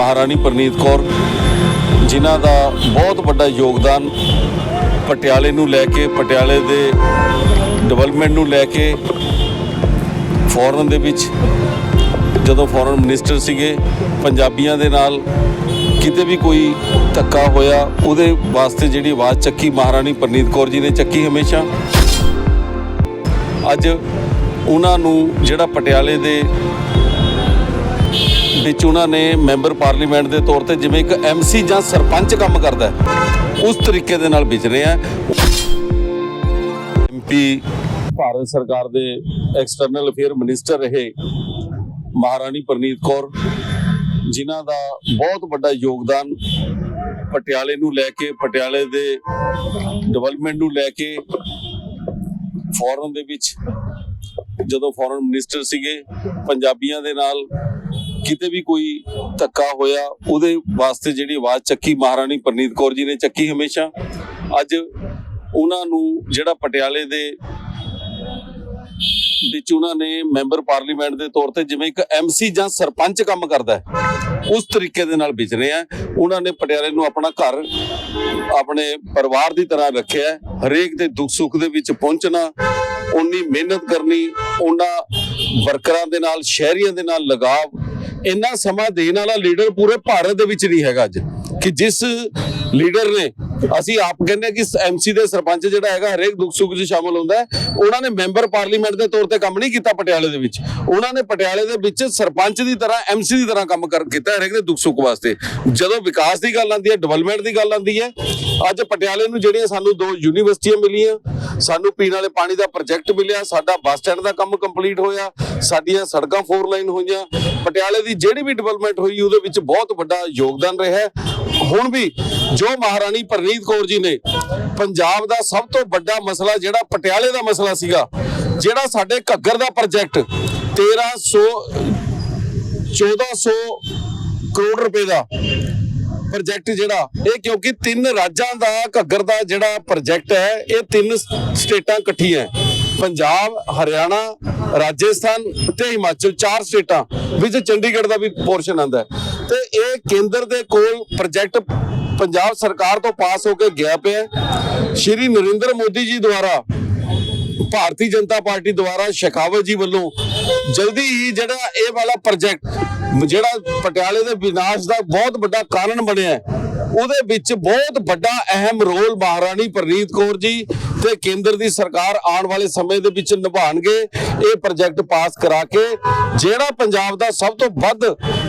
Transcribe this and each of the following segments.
ਮਹਾਰਾਣੀ ਪ੍ਰਨੀਤ ਕੌਰ, ਜਿਨ੍ਹਾਂ ਦਾ ਬਹੁਤ ਵੱਡਾ ਯੋਗਦਾਨ ਪਟਿਆਲੇ ਨੂੰ ਲੈ ਕੇ, ਪਟਿਆਲੇ ਦੇ ਡਿਵੈਲਪਮੈਂਟ ਨੂੰ ਲੈ ਕੇ ਫੋਰਨ ਦੇ ਵਿੱਚ, ਜਦੋਂ ਫੋਰਨ ਮਿਨਿਸਟਰ ਸੀਗੇ, ਪੰਜਾਬੀਆਂ ਦੇ ਨਾਲ ਕਿਤੇ ਵੀ ਕੋਈ ਧੱਕਾ ਹੋਇਆ, ਉਹਦੇ ਵਾਸਤੇ ਜਿਹੜੀ ਆਵਾਜ਼ ਚੱਕੀ ਮਹਾਰਾਣੀ ਪ੍ਰਨੀਤ ਕੌਰ ਜੀ ਨੇ ਚੱਕੀ ਹਮੇਸ਼ਾ। ਅੱਜ ਉਹਨਾਂ ਨੂੰ ਜਿਹੜਾ ਪਟਿਆਲੇ ਦੇ ਵਿੱਚ ਉਹਨਾਂ ਨੇ ਮੈਂਬਰ ਪਾਰਲੀਮੈਂਟ ਦੇ ਤੌਰ ਤੇ ਜਿਵੇਂ ਇੱਕ ਐਮਸੀ ਜਾਂ ਸਰਪੰਚ ਕੰਮ ਕਰਦਾ ਉਸ ਤਰੀਕੇ ਦੇ ਨਾਲ ਵਿਚ ਰਹੇ ਆ ਐਮਪੀ ਭਾਰਤ ਸਰਕਾਰ ਦੇ ਐਕਸਟਰਨਲ ਅਫੇਅਰ ਮਿਨਿਸਟਰ ਰਹੇ ਮਹਾਰਾਣੀ ਪ੍ਰਨੀਤ ਕੌਰ, ਜਿਨ੍ਹਾਂ ਦਾ ਬਹੁਤ ਵੱਡਾ ਯੋਗਦਾਨ ਪਟਿਆਲੇ ਨੂੰ ਲੈ ਕੇ, ਪਟਿਆਲੇ ਦੇ ਡਿਵੈਲਪਮੈਂਟ ਨੂੰ ਲੈ ਕੇ ਫੋਰਨ ਦੇ ਵਿੱਚ, ਜਦੋਂ ਫੋਰਨ ਮਿਨਿਸਟਰ ਸੀਗੇ, ਪੰਜਾਬੀਆਂ ਦੇ ਨਾਲ ਕਿਤੇ ਵੀ ਕੋਈ ਧੱਕਾ ਹੋਇਆ, ਉਹਦੇ ਵਾਸਤੇ ਜਿਹੜੀ ਆਵਾਜ਼ ਚੱਕੀ ਮਹਾਰਾਣੀ ਪ੍ਰਨੀਤ ਕੌਰ ਜੀ ਨੇ ਚੱਕੀ ਹਮੇਸ਼ਾ। ਅੱਜ ਉਹਨਾਂ ਨੂੰ ਜਿਹੜਾ ਪਟਿਆਲੇ ਦੇ ਵਿੱਚ ਉਹਨਾਂ ਨੇ ਮੈਂਬਰ ਪਾਰਲੀਮੈਂਟ ਦੇ ਤੌਰ ਤੇ ਜਿਵੇਂ ਇੱਕ ਐਮਸੀ ਜਾਂ ਸਰਪੰਚ ਕੰਮ ਕਰਦਾ ਹੈ, ਉਸ ਤਰੀਕੇ ਦੇ ਨਾਲ ਵਿਚ ਰਹੇ ਆ ਉਹਨਾਂ ਨੇ ਪਟਿਆਲੇ ਨੂੰ ਆਪਣਾ ਘਰ, ਆਪਣੇ ਪਰਿਵਾਰ ਦੀ ਤਰ੍ਹਾਂ ਰੱਖਿਆ ਹਰੇਕ ਦੇ ਦੁੱਖ ਸੁੱਖ ਦੇ ਵਿੱਚ ਪਹੁੰਚਣਾ ਉਨੀ ਮਿਹਨਤ ਕਰਨੀ, ਉਹਨਾਂ ਵਰਕਰਾਂ ਦੇ ਨਾਲ, ਸ਼ਹਿਰੀਆਂ ਦੇ ਨਾਲ ਲਗਾਵ ਇੰਨਾ ਸਮਾਂ ਦੇਣ ਵਾਲਾ ਲੀਡਰ ਪੂਰੇ ਭਾਰਤ ਦੇ ਵਿੱਚ ਨਹੀਂ ਹੈਗਾ ਅੱਜ, ਕਿ ਜਿਸ ਲੀਡਰ ਨੇ ਅਸੀਂ ਆਪ ਕਹਿੰਦੇ ਹਾਂ ਕਿ ਐਮਸੀ ਦੇ ਸਰਪੰਚ ਜਿਹੜਾ ਹੈਗਾ, ਹਰੇਕ ਦੁੱਖ ਸੁੱਖ 'ਚ ਸ਼ਾਮਲ ਹੁੰਦਾ ਉਹਨਾਂ ਨੇ ਮੈਂਬਰ ਪਾਰਲੀਮੈਂਟ ਦੇ ਤੌਰ ਤੇ ਕੰਮ ਨਹੀਂ ਕੀਤਾ ਪਟਿਆਲੇ ਦੇ ਵਿੱਚ। ਉਹਨਾਂ ਨੇ ਪਟਿਆਲੇ ਦੇ ਵਿੱਚ ਸਰਪੰਚ ਦੀ ਤਰ੍ਹਾਂ ਐਮਸੀ ਦੀ ਤਰ੍ਹਾਂ ਕੰਮ ਕਰ, ਕੀਤਾ ਹਰੇਕ ਦੇ ਦੁੱਖ ਸੁੱਖ ਵਾਸਤੇ। ਜਦੋਂ ਵਿਕਾਸ ਦੀ ਗੱਲ ਆਉਂਦੀ ਹੈ ਡਿਵੈਲਪਮੈਂਟ ਦੀ ਗੱਲ ਆਉਂਦੀ ਹੈ, ਅੱਜ ਪਟਿਆਲੇ ਨੂੰ ਜਿਹੜੀਆਂ ਸਾਨੂੰ ਦੋ ਯੂਨੀਵਰਸਿਟੀਆਂ ਮਿਲੀਆਂ, ਸਾਨੂੰ ਪੀਣ ਵਾਲੇ ਪਾਣੀ ਦਾ ਪ੍ਰੋਜੈਕਟ ਮਿਲਿਆ, ਸਾਡਾ ਬੱਸ ਸਟੈਂਡ ਦਾ ਕੰਮ ਕੰਪਲੀਟ ਹੋਇਆ, ਸਾਡੀਆਂ ਸੜਕਾਂ ਫੋਰ ਲਾਈਨ ਹੋਈਆਂ। ਪਟਿਆਲੇ ਦੀ ਜਿਹੜੀ ਵੀ ਡਿਵੈਲਪਮੈਂਟ ਹੋਈ, ਉਹਦੇ ਵਿੱਚ ਬਹੁਤ ਵੱਡਾ ਯੋਗਦਾਨ ਰਿਹਾ ਹੁਣ ਵੀ ਜੋ ਮਹਾਰਾਣੀ ਪ੍ਰਨੀਤ ਕੌਰ ਜੀ ਨੇ ਪੰਜਾਬ ਦਾ ਸਭ ਤੋਂ ਵੱਡਾ ਮਸਲਾ ਜਿਹੜਾ ਪਟਿਆਲੇ ਦਾ ਮਸਲਾ ਸੀਗਾ, ਜਿਹੜਾ ਸਾਡੇ ਘੱਗਰ ਦਾ ਪ੍ਰੋਜੈਕਟ 1300 1400 ਕਰੋੜ ਰੁਪਏ ਦਾ ਪ੍ਰੋਜੈਕਟ ਜਿਹੜਾ, ਇਹ ਕਿਉਂਕਿ ਤਿੰਨ ਰਾਜਾਂ ਦਾ ਘੱਗਰ ਦਾ ਜਿਹੜਾ ਪ੍ਰੋਜੈਕਟ ਹੈ, ਇਹ ਤਿੰਨ ਸਟੇਟਾਂ ਇਕੱਠੀਆਂ ਪੰਜਾਬ, ਹਰਿਆਣਾ, ਰਾਜਸਥਾਨ ਤੇ ਹਿਮਾਚਲ, ਚਾਰ ਸਟੇਟਾਂ ਵਿੱਚ ਚੰਡੀਗੜ੍ਹ ਦਾ ਵੀ ਪੋਰਸ਼ਨ ਆਂਦਾ ਤੇ ਇਹ ਕੇਂਦਰ ਦੇ ਕੋਲ ਪ੍ਰੋਜੈਕਟ ਪੰਜਾਬ ਸਰਕਾਰ ਤੋਂ ਪਾਸ ਹੋ ਕੇ ਗਿਆ ਪਿਆ ਸ਼੍ਰੀ ਨਰਿੰਦਰ ਮੋਦੀ ਜੀ ਦੁਆਰਾ, ਭਾਰਤੀ ਜਨਤਾ ਪਾਰਟੀ ਦੁਆਰਾ ਸ਼ੇਖਾਵਤ ਜੀ ਵੱਲੋਂ ਜਲਦੀ ਹੀ ਜਿਹੜਾ ਇਹ ਵਾਲਾ ਪ੍ਰੋਜੈਕਟ, ਜਿਹੜਾ ਪਟਿਆਲੇ ਦੇ ਵਿਨਾਸ਼ ਦਾ ਬਹੁਤ ਵੱਡਾ ਕਾਰਨ ਬਣਿਆ ਉਹਦੇ ਵਿੱਚ ਬਹੁਤ ਵੱਡਾ ਅਹਿਮ ਰੋਲ ਮਹਾਰਾਣੀ ਪ੍ਰਨੀਤ ਕੌਰ ਜੀ ਤੇ ਕੇਂਦਰ ਦੀ ਸਰਕਾਰ ਆਉਣ ਵਾਲੇ ਸਮੇਂ ਦੇ ਵਿੱਚ ਨਿਭਾਣਗੇ ਇਹ ਪ੍ਰੋਜੈਕਟ ਪਾਸ ਕਰਾ ਕੇ ਜਿਹੜਾ ਪੰਜਾਬ ਦਾ ਸਭ ਤੋਂ ਵੱਧ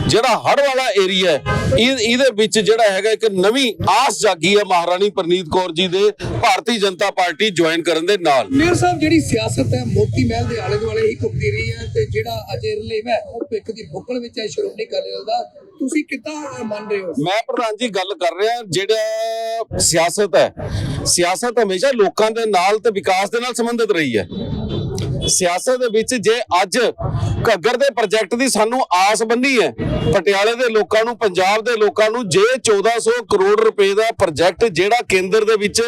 ਜਿਹੜਾ ਹੜ੍ਹ ਵਾਲਾ ਏਰੀਆ ਇਹਦੇ ਵਿੱਚ ਜਿਹੜਾ ਹੈਗਾ ਇੱਕ ਨਵੀਂ ਆਸ ਜਾਗੀ ਹੈ ਮਹਾਰਾਣੀ ਪ੍ਰਨੀਤ ਕੌਰ ਜੀ ਦੇ ਭਾਰਤੀ ਜਨਤਾ ਪਾਰਟੀ ਜੁਆਇਨ ਕਰਨ ਦੇ ਨਾਲ। ਮੇਅਰ ਸਾਹਿਬ ਜਿਹੜੀ ਸਿਆਸਤ ਹੈ ਮੋਤੀ ਮਹਿਲ ਦੇ ਆਲੇ ਦੁਆਲੇ ਹੀ ਘੁੰਮਦੀ ਰਹੀ ਹੈ ਤੇ ਜਿਹੜਾ ਅਜੇ ਰਿਲੇਵ ਹੈ ਉਹ ਪਿੱਕ ਦੀ ਬੁੱਕਲ ਵਿੱਚ ਹੈ ਸ਼੍ਰੋਮਣੀ ਅਕਾਲੀ ਦਾ। ਤੁਸੀਂ ਕਿੱਦਾਂ ਮੰਨ ਰਹੇ ਹੋ? ਮੈਂ ਪ੍ਰਧਾਨ ਜੀ ਗੱਲ ਕਰ ਰਿਹਾ ਜਿਹੜਾ ਸਿਆਸਤ ਹੈ ਸਿਆਸਤ ਹਮੇਸ਼ਾ ਲੋਕਾਂ ਦੇ ਨਾਲ ਤੇ ਵਿਕਾਸ ਦੇ ਨਾਲ ਸੰਬੰਧਿਤ ਰਹੀ ਹੈ। ਸਿਆਸਤ ਦੇ ਵਿੱਚ ਜੇ ਅੱਜ ਘੱਗਰ ਦੇ ਪ੍ਰੋਜੈਕਟ ਦੀ ਸਾਨੂੰ ਆਸ ਬੰਨੀ ਹੈ, ਪਟਿਆਲੇ ਦੇ ਲੋਕਾਂ ਨੂੰ, ਪੰਜਾਬ ਦੇ ਲੋਕਾਂ ਨੂੰ, ਜੇ 1400 ਕਰੋੜ ਰੁਪਏ ਦਾ ਪ੍ਰੋਜੈਕਟ ਜਿਹੜਾ ਕੇਂਦਰ ਦੇ ਵਿੱਚ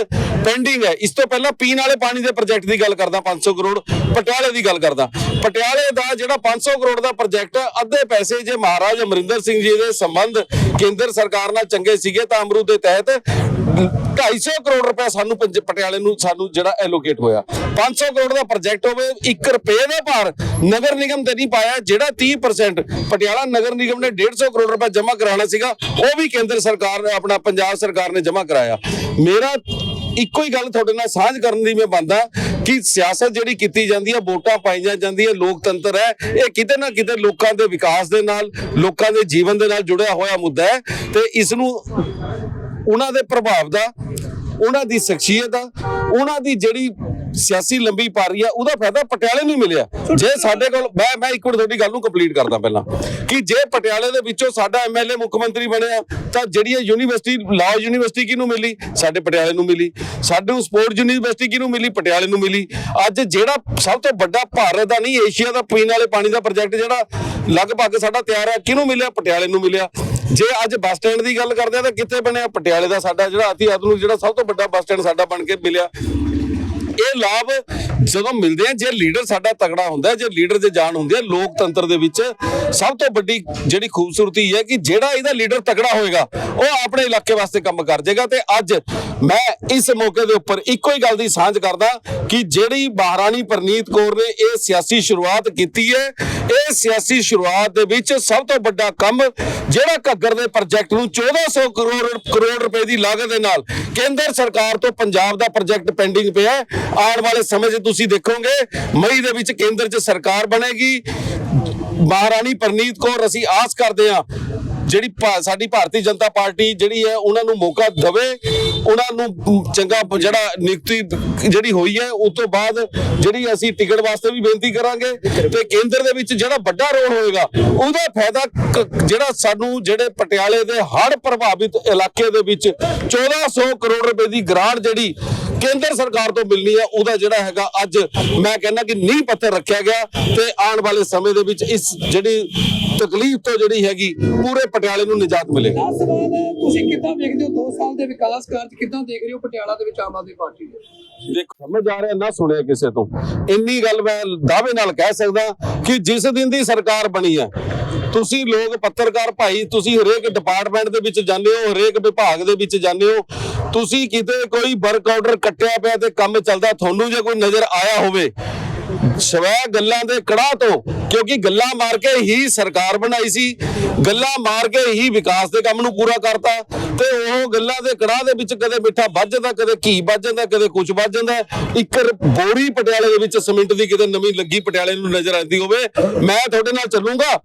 ਪੈਂਡਿੰਗ ਹੈ, ਇਸ ਤੋਂ ਪਹਿਲਾਂ ਪੀਣ ਵਾਲੇ ਪਾਣੀ ਦੇ ਪ੍ਰੋਜੈਕਟ ਦੀ ਗੱਲ ਕਰਦਾ 500 ਕਰੋੜ, ਪਟਿਆਲੇ ਦੀ ਗੱਲ ਕਰਦਾ। ਪਟਿਆਲੇ ਦਾ ਜਿਹੜਾ 500 ਕਰੋੜ ਦਾ ਪ੍ਰੋਜੈਕਟ, ਅੱਧੇ ਪੈਸੇ ਜੇ ਮਹਾਰਾਜ ਅਮਰਿੰਦਰ ਸਿੰਘ ਜੀ ਦੇ ਸੰਬੰਧ ਕੇਂਦਰ ਸਰਕਾਰ ਨਾਲ ਚੰਗੇ ਸੀਗੇ ਤਾਂ ਅਮਰੂਦ ਦੇ ਤਹਿਤ 250 ਕਰੋੜ ਰੁਪਏ ਸਾਨੂੰ ਪਟਿਆਲੇ ਨੂੰ ਸਾਨੂੰ ਜਿਹੜਾ ਐਲੋਕੇਟ ਹੋਇਆ। 500 ਕਰੋੜ ਦਾ ਪ੍ਰੋਜੈਕਟ ਹੋਵੇ 1 ਰੁਪਏ ਦਾ ਭਾਰ ਨਗਰ ਨਿਗਮ ਤੇ ਨਹੀਂ ਪਾਇਆ, ਜਿਹੜਾ 30% ਪਟਿਆਲਾ ਨਗਰ ਨਿਗਮ ਨੇ 150 ਕਰੋੜ ਰੁਪਏ ਜਮ੍ਹਾਂ ਕਰਾਉਣਾ ਸੀਗਾ, ਉਹ ਵੀ ਕੇਂਦਰ ਸਰਕਾਰ ਨੇ, ਆਪਣਾ ਪੰਜਾਬ ਸਰਕਾਰ ਨੇ ਜਮ੍ਹਾਂ ਕਰਾਇਆ। ਮੇਰਾ ਇੱਕੋ ਹੀ ਗੱਲ ਤੁਹਾਡੇ ਨਾਲ ਸਾਂਝ ਕਰਨ ਦੀ ਮੈਂ ਬੰਦਾ ਕਿ ਸਿਆਸਤ ਜਿਹੜੀ ਕੀਤੀ ਜਾਂਦੀ ਹੈ, ਵੋਟਾਂ ਪਾਈਆਂ ਜਾਂਦੀਆਂ, ਲੋਕਤੰਤਰ ਹੈ, ਇਹ ਕਿਤੇ ਨਾ ਕਿਤੇ ਲੋਕਾਂ ਦੇ ਵਿਕਾਸ ਦੇ ਨਾਲ, ਲੋਕਾਂ ਦੇ ਜੀਵਨ ਦੇ ਨਾਲ ਜੁੜਿਆ ਹੋਇਆ ਮੁੱਦਾ ਹੈ ਤੇ ਇਸ ਨੂੰ ਉਹਨਾਂ ਦੇ ਪ੍ਰਭਾਵ ਦਾ ਉਹਨਾਂ ਦੀ ਸ਼ਖਸੀਅਤ ਦਾ ਉਹਨਾਂ ਦੀ ਜਿਹੜੀ ਸਿਆਸੀ ਲੰਬੀ ਪਾਰੀ ਆ ਉਹਦਾ ਫਾਇਦਾ ਪਟਿਆਲੇ ਨੂੰ ਮਿਲਿਆ। ਜੇ ਸਾਡੇ ਕੋਲ ਮੈਂ ਮੈਂ ਇੱਕ ਮਿੰਟ ਤੁਹਾਡੀ ਗੱਲ ਨੂੰ ਕੰਪਲੀਟ ਕਰਦਾ ਪਹਿਲਾਂ। ਕਿ ਜੇ ਪਟਿਆਲੇ ਦੇ ਵਿੱਚੋਂ ਸਾਡਾ ਐਮਐਲਏ ਮੁੱਖ ਮੰਤਰੀ ਬਣਿਆ ਤਾਂ ਜਿਹੜੀ ਇਹ ਯੂਨੀਵਰਸਿਟੀ ਲਾਅ ਯੂਨੀਵਰਸਿਟੀ ਕਿਹਨੂੰ ਮਿਲੀ? ਸਾਡੇ ਪਟਿਆਲੇ ਨੂੰ ਮਿਲੀ। ਸਾਨੂੰ ਸਪੋਰਟ ਯੂਨੀਵਰਸਿਟੀ ਕਿਹਨੂੰ ਮਿਲੀ? ਪਟਿਆਲੇ ਨੂੰ ਮਿਲੀ। ਅੱਜ ਜਿਹੜਾ ਸਭ ਤੋਂ ਵੱਡਾ ਭਾਰਤ ਦਾ ਨਹੀਂ ਏਸ਼ੀਆ ਦਾ ਪੀਣ ਵਾਲੇ ਪਾਣੀ ਦਾ ਪ੍ਰੋਜੈਕਟ ਜਿਹੜਾ ਲਗਭਗ ਸਾਡਾ ਤਿਆਰ ਹੈ ਕਿਹਨੂੰ ਮਿਲਿਆ? ਪਟਿਆਲੇ ਨੂੰ ਮਿਲਿਆ। ਜੇ ਅੱਜ ਬੱਸ ਸਟੈਂਡ ਦੀ ਗੱਲ ਕਰਦੇ ਆ ਤਾਂ ਕਿੱਥੇ ਬਣਿਆ? ਪਟਿਆਲੇ ਦਾ ਸਾਡਾ ਜਿਹੜਾ ਅਤੀ ਆਧੁਨਿਕ ਜਿਹੜਾ ਸਭ ਤੋਂ ਵੱਡਾ ਬੱਸ ਸਟੈਂਡ ਸਾਡਾ ਬਣ ਕੇ ਮਿਲਿਆ। ਇਹ ਲਾਭ ਜਦੋਂ ਮਿਲਦੇ ਆ, ਜੇ ਲੀਡਰ ਸਾਡਾ ਤਗੜਾ ਹੁੰਦਾ ਜੇ ਲੀਡਰ ਦੇ ਜਾਨ ਹੁੰਦੀ ਹੈ ਲੋਕਤੰਤਰ ਦੇ ਵਿੱਚ ਸਭ ਤੋਂ ਵੱਡੀ ਜਿਹੜੀ ਖੂਬਸੂਰਤੀ ਹੈ ਕਿ ਜਿਹੜਾ ਇਹਦਾ ਲੀਡਰ ਤਗੜਾ ਹੋਏਗਾ, ਉਹ ਆਪਣੇ ਇਲਾਕੇ ਵਾਸਤੇ ਕੰਮ ਕਰ ਜਾਏਗਾ ਤੇ ਅੱਜ ਮੈਂ ਇਸ ਮੌਕੇ ਦੇ ਉੱਪਰ ਇੱਕੋ ਹੀ ਗੱਲ ਦੀ ਸਾਂਝ ਕਰਦਾ ਕਿ ਜਿਹੜੀ ਮਹਾਰਾਣੀ ਪ੍ਰਨੀਤ ਕੌਰ ਨੇ ਇਹ ਸਿਆਸੀ ਸ਼ੁਰੂਆਤ ਕੀਤੀ ਹੈ, ਇਹ ਸਿਆਸੀ ਸ਼ੁਰੂਆਤ ਦੇ ਵਿੱਚ ਸਭ ਤੋਂ ਵੱਡਾ ਕੰਮ ਜਿਹੜਾ ਘੱਗਰ ਦੇ ਪ੍ਰੋਜੈਕਟ ਨੂੰ 1400 ਕਰੋੜ ਕਰੋੜ ਰੁਪਏ ਦੀ ਲਾਗਤ ਦੇ ਨਾਲ ਕੇਂਦਰ ਸਰਕਾਰ ਤੋਂ ਪੰਜਾਬ ਦਾ ਪ੍ਰੋਜੈਕਟ ਪੈਂਡਿੰਗ ਪਿਆ ਆਉਣ ਵਾਲੇ ਸਮੇਂ 'ਚ ਤੁਸੀਂ ਦੇਖੋਗੇ, ਮਈ ਦੇ ਵਿੱਚ ਕੇਂਦਰ 'ਚ ਸਰਕਾਰ ਬਣੇਗੀ। ਮਹਾਰਾਣੀ ਪ੍ਰਨੀਤ ਕੌਰ, ਅਸੀਂ ਆਸ ਕਰਦੇ ਹਾਂ, ਜਿਹੜੀ ਸਾਡੀ ਭਾਰਤੀ ਜਨਤਾ ਪਾਰਟੀ ਜਿਹੜੀ ਹੈ, ਉਹਨਾਂ ਨੂੰ ਮੌਕਾ ਦਵੇ। ਉਹਨਾਂ ਨੂੰ ਚੰਗਾ ਜਿਹੜਾ ਨਿਯੁਕਤੀ ਜਿਹੜੀ ਹੋਈ ਹੈ, ਉਸ ਤੋਂ ਬਾਅਦ ਜਿਹੜੀ ਅਸੀਂ ਟਿਕਟ ਵਾਸਤੇ ਵੀ ਬੇਨਤੀ ਕਰਾਂਗੇ ਤੇ ਕੇਂਦਰ ਦੇ ਵਿੱਚ ਜਿਹੜਾ ਵੱਡਾ ਰੋਲ ਹੋਏਗਾ, ਉਹਦਾ ਫਾਇਦਾ ਜਿਹੜਾ ਸਾਨੂੰ ਜਿਹੜੇ ਪਟਿਆਲੇ ਦੇ ਹੜ੍ਹ ਪ੍ਰਭਾਵਿਤ ਇਲਾਕੇ ਦੇ ਵਿੱਚ 1400 ਕਰੋੜ ਰੁਪਏ ਦੀ ਗ੍ਰਾਂਟ ਜਿਹੜੀ ਕੇਂਦਰ ਸਰਕਾਰ ਤੋਂ ਮਿਲਣੀ ਹੈ ਉਹਦਾ ਜਿਹੜਾ ਹੈਗਾ ਅੱਜ ਮੈਂ ਕਹਿੰਦਾ ਕਿ ਨੀਂਹ ਪੱਥਰ ਰੱਖਿਆ ਗਿਆ ਤੇ ਆਉਣ ਵਾਲੇ ਸਮੇਂ ਦੇ ਵਿੱਚ ਇਸ ਜਿਹੜੀ ਤਕਲੀਫ ਤੋਂ ਜਿਹੜੀ ਹੈਗੀ ਪੂਰੇ ਪਟਿਆਲੇ ਨੂੰ ਨਿਜਾਤ ਮਿਲੇਗੀ। ਤੁਸੀਂ ਕਿੱਦਾਂ ਵੇਖਦੇ ਹੋ? 2 ਸਾਲ ਦੇ ਵਿਕਾਸ ਕਾਰਜ ਕਿੱਦਾਂ ਦੇਖ ਰਹੇ ਹੋ ਪਟਿਆਲਾ ਦੇ ਵਿੱਚ ਆਮ ਆਦਮੀ ਪਾਰਟੀ ਦੇ? ਦੇਖੋ ਸਮਝ ਆ ਰਿਹਾ ਨਾ ਸੁਣਿਆ ਕਿਸੇ ਤੋਂ। ਇੰਨੀ ਗੱਲ ਮੈਂ ਦਾਅਵੇ ਨਾਲ ਕਹਿ ਸਕਦਾ ਕਿ ਜਿਸ ਦਿਨ ਦੀ ਸਰਕਾਰ ਬਣੀ ਹੈ ਤੁਸੀਂ ਲੋਕ ਪੱਤਰਕਾਰ ਭਾਈ, ਤੁਸੀਂ ਹਰੇਕ ਡਿਪਾਰਟਮੈਂਟ ਦੇ ਵਿੱਚ ਜਾਂਦੇ ਹੋ, ਹਰੇਕ ਵਿਭਾਗ ਦੇ ਵਿੱਚ ਜਾਂਦੇ ਹੋ। ਤੁਸੀਂ ਕਿਤੇ ਕੋਈ ਵਰਕ ਆਰਡਰ ਕੱਟਿਆ ਪਿਆ ਤੇ ਕੰਮ ਚੱਲਦਾ, ਤੁਹਾਨੂੰ ਜੇ ਕੋਈ ਨਜ਼ਰ ਆਇਆ ਹੋਵੇ, ਸਵੈ ਗੱਲਾਂ ਦੇ ਕੜਾਹ ਤੋਂ, ਕਿਉਂਕਿ ਗੱਲਾਂ ਮਾਰ ਕੇ ਹੀ ਸਰਕਾਰ ਬਣਾਈ ਸੀ, ਗੱਲਾਂ ਮਾਰ ਕੇ ਹੀ ਵਿਕਾਸ ਦੇ ਕੰਮ ਨੂੰ ਪੂਰਾ ਕਰਤਾ, ਤੇ ਉਹ ਗੱਲਾਂ ਦੇ ਕੜਾਹ ਦੇ ਵਿੱਚ ਕਦੇ ਮਿੱਠਾ ਵੱਜ ਜਾਂਦਾ, ਕਦੇ ਘੀ ਵੱਜ ਜਾਂਦਾ, ਕਦੇ ਕੁਝ ਵੱਜ ਜਾਂਦਾ। ਇੱਕ ਬੋਰੀ ਪਟਿਆਲੇ ਦੇ ਵਿੱਚ ਸੀਮਿੰਟ ਦੀ ਕਿਤੇ ਨਵੀਂ ਲੱਗੀ ਪਟਿਆਲੇ ਨੂੰ ਨਜ਼ਰ ਆਉਂਦੀ ਹੋਵੇ, ਮੈਂ ਤੁਹਾਡੇ ਨਾਲ ਚੱਲੂਗਾ।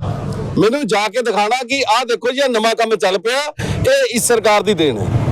ਮੈਨੂੰ ਜਾ ਕੇ ਦਿਖਾਣਾ ਕਿ ਆਹ ਦੇਖੋ ਜੀ, ਆਹ ਨਵਾਂ ਕੰਮ ਚੱਲ ਪਿਆ ਇਹ ਇਸ ਸਰਕਾਰ ਦੀ ਦੇਣ ਹੈ।